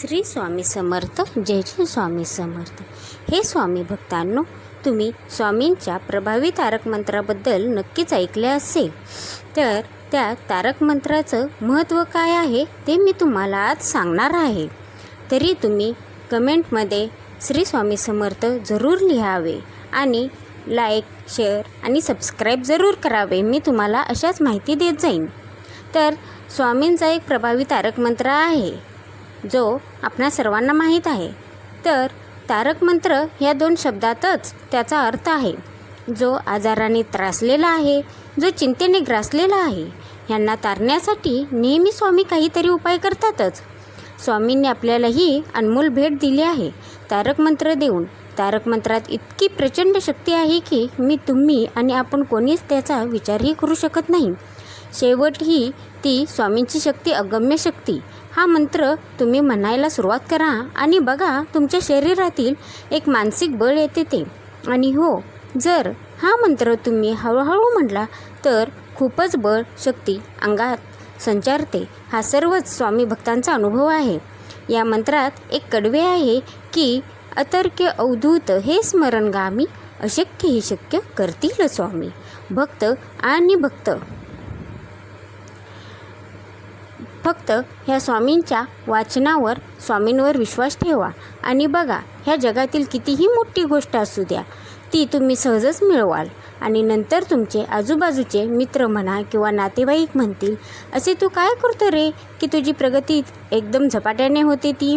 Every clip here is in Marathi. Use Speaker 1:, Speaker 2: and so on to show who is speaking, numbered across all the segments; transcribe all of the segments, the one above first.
Speaker 1: श्री स्वामी समर्थ जय जय स्वामी समर्थ. हे स्वामी भक्तांनो तुम्ही स्वामींच्या प्रभावी तारक मंत्राबद्दल नक्कीच ऐकले असेल. तर त्या तारक मंत्राचं महत्त्व काय आहे ते मी तुम्हाला आज सांगणार आहे. तरी तुम्ही कमेंटमध्ये श्री स्वामी समर्थ जरूर लिहावे आणि लाईक शेअर आणि सबस्क्राईब जरूर करावे मी तुम्हाला अशाच माहिती देत जाईन. तर स्वामींचा एक प्रभावी तारक मंत्र आहे जो आपणा सर्वांना माहीत आहे. तर तारक मंत्र या दोन शब्दातच त्याचा अर्थ आहे. जो आजाराने त्रासलेला आहे जो चिंतेने ग्रासलेला आहे ह्यांना तारण्यासाठी नेहमी स्वामी काहीतरी उपाय करतातच. स्वामींनी आपल्याला ही अनमोल भेट दिली आहे. तारक मंत्र देऊन तारक मंत्रात इतकी प्रचंड शक्ती आहे की मी तुम्ही आणि आपण कोणीच त्याचा विचारही करू शकत नाही. शेवट ही ती स्वामींची शक्ती अगम्य शक्ती. हा मंत्र तुम्ही म्हणायला सुरुवात करा आणि बघा तुमच्या शरीरातील एक मानसिक बळ येते ते. आणि हो जर हा मंत्र तुम्ही हळूहळू म्हटला तर खूपच बळ शक्ती अंगात संचारते. हा सर्वच स्वामी भक्तांचा अनुभव आहे. या मंत्रात एक कडवे आहे की अतर्क्य अवधूत हे स्मरणगामी अशक्य ही शक्य करतील स्वामी. भक्त आणि भक्त. फक्त ह्या स्वामींच्या वाचनावर स्वामींवर विश्वास ठेवा. आणि बघा ह्या जगातील कितीही मोठी गोष्ट असू द्या ती तुम्ही सहजच मिळवाल. आणि नंतर तुमचे आजूबाजूचे मित्र म्हणा किंवा नातेवाईक म्हणतील असे तू काय करतो रे? की तुझी प्रगती एकदम झपाट्याने होते ती?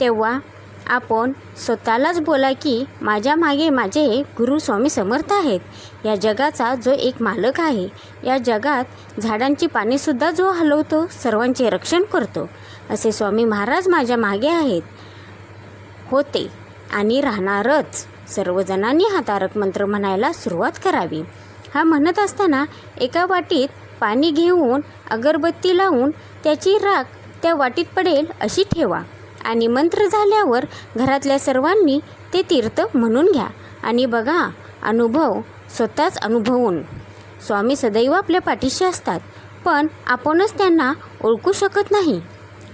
Speaker 1: तेव्हा आपण स्वतःलाच बोला की माझ्या मागे माझे गुरु स्वामी समर्थ आहेत. या जगाचा जो एक मालक आहे या जगात झाडांची पानेसुद्धा जो हलवतो सर्वांचे रक्षण करतो असे स्वामी महाराज माझ्या मागे आहेत. होते आणि राहणारच. सर्वजणांनी हा तारक मंत्र म्हणायला सुरुवात करावी. हा म्हणत असताना एका वाटीत पाणी घेऊन अगरबत्ती लावून त्याची राख त्या वाटीत पडेल अशी ठेवा. आणि मंत्र झाल्यावर घरातल्या सर्वांनी ते तीर्थ म्हणून घ्या. आणि बघा अनुभव स्वतःच अनुभवून. स्वामी सदैव आपल्या पाठीशी असतात पण आपणच त्यांना ओळखू शकत नाही.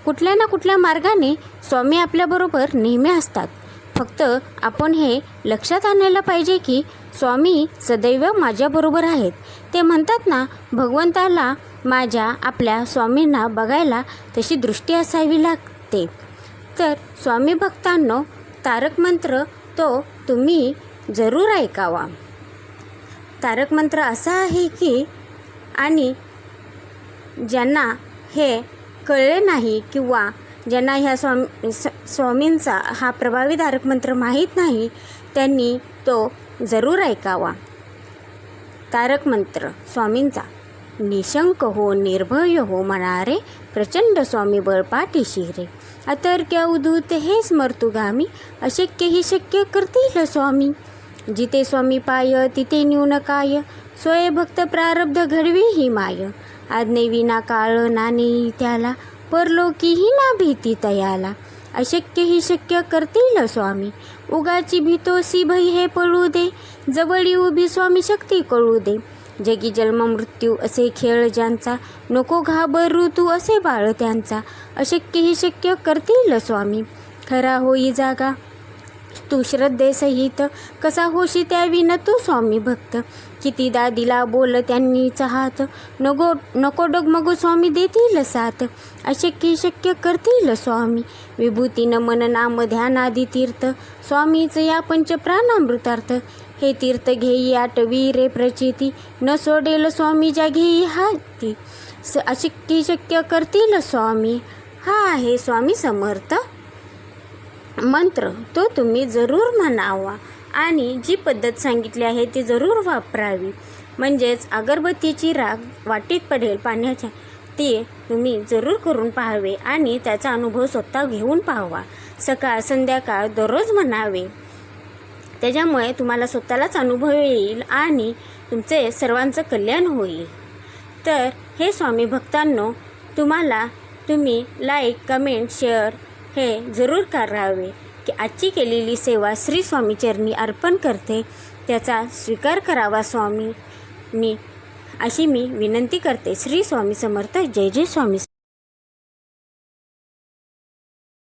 Speaker 1: कुठल्या ना कुठल्या मार्गाने स्वामी आपल्याबरोबर नेहमी असतात. फक्त आपण हे लक्षात आणायला पाहिजे की स्वामी सदैव माझ्याबरोबर आहेत. ते म्हणतात ना भगवंताला माझ्या आपल्या स्वामींना बघायला तशी दृष्टी असावी लागते. तर स्वामी भक्तांनो तारक मंत्र तो तुम्ही जरूर ऐकावा. तारक मंत्र असा आहे की आणि ज्यांना हे कळले नाही किंवा ज्यांना ह्या स्वामी स्वामींचा हा प्रभावी तारक मंत्र माहीत नाही त्यांनी तो जरूर ऐकावा. तारक मंत्र स्वामींचा. निशंक हो निर्भय हो म्हणारे प्रचंड स्वामी बळपाठीशी रे अतर्क्य उदूत हे स्मर्तुगामी अशक्य ही शक्य करतील स्वामी. जिथे स्वामी पाय तिथे न्यून काय स्वय भक्त प्रारब्ध घडवी ही माय. आज्ञेविना काळ नाणे त्याला परलोकीही ना भीती तयाला. अशक्य ही शक्य करतील स्वामी. उगाची भीतोसी भई हे पळू दे जवळी उभी स्वामी शक्ती कळू दे. जगी जन्म मृत्यू असे खेळ ज्यांचा नको घाबरू तू असे बाळ त्यांचा. अशक्य ही शक्य करतील स्वामी. खरा होई जागा. तू श्रद्धेसहित कसा होशी त्याविन तू स्वामी भक्त. कितीदा दिला बोल त्यांनी हात नको नको डगमगो स्वामी देतील साथ. अशक्य शक्य करतील स्वामी. विभूतीनं मन नाम ध्यानादि तीर्थ स्वामीच या पंच प्राणामृतार्थ. हे तीर्थ घेई आटवी रे प्रचिती न सोडेल स्वामी ज्या घेई हाती. स अशक्य शक्य करतील स्वामी. हा आहे स्वामी समर्थ मंत्र. तो तुम्ही जरूर म्हणावा. आणि जी पद्धत सांगितली आहे ती जरूर वापरावी. म्हणजेच अगरबत्तीची राग वाटीत पडेल पाण्याच्या ते तुम्ही जरूर करून पाहावे आणि त्याचा अनुभव स्वतः घेऊन पाहावा. सकाळ संध्याकाळ दररोज म्हणावे. त्याच्यामुळे तुम्हाला स्वतःलाच अनुभव येईल आणि तुमचे सर्वांचं कल्याण होईल. तर हे स्वामी भक्तांनो तुम्हाला तुम्ही लाईक कमेंट शेअर हे जरूर करावे. की आजची केलेली सेवा श्री स्वामीचरणी अर्पण करते. त्याचा स्वीकार करावा स्वामी मी अशी मी विनंती करते. श्री स्वामी समर्थ. जय जय स्वामी